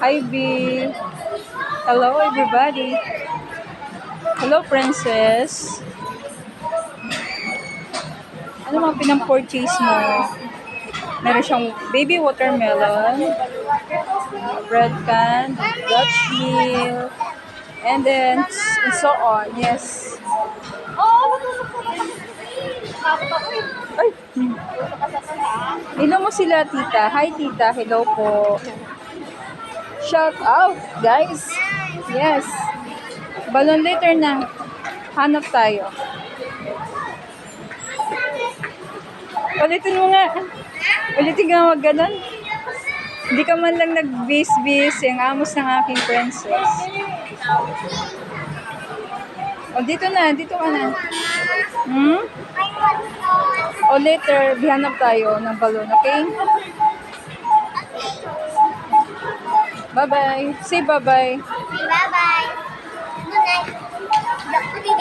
Hi, B. Hello, everybody. Hello, princess. Ano mga pinang-purchase mo? Meron siyang baby watermelon, bread can, Dutch meal, and then and so on. Yes. Hello mo sila, tita. Hi, tita. Hello po. Shout out, guys. Yes. Balon later na. Hanap tayo. Ulitin mo nga. Ulitin nga wag ganun. Hindi ka man lang nag-bis-bis yung amos ng aking princess. O, dito na. Dito ka na. Hmm? O later, bihanap tayo ng balloon, okay? Bye-bye. Say bye-bye. Bye-bye. Good night.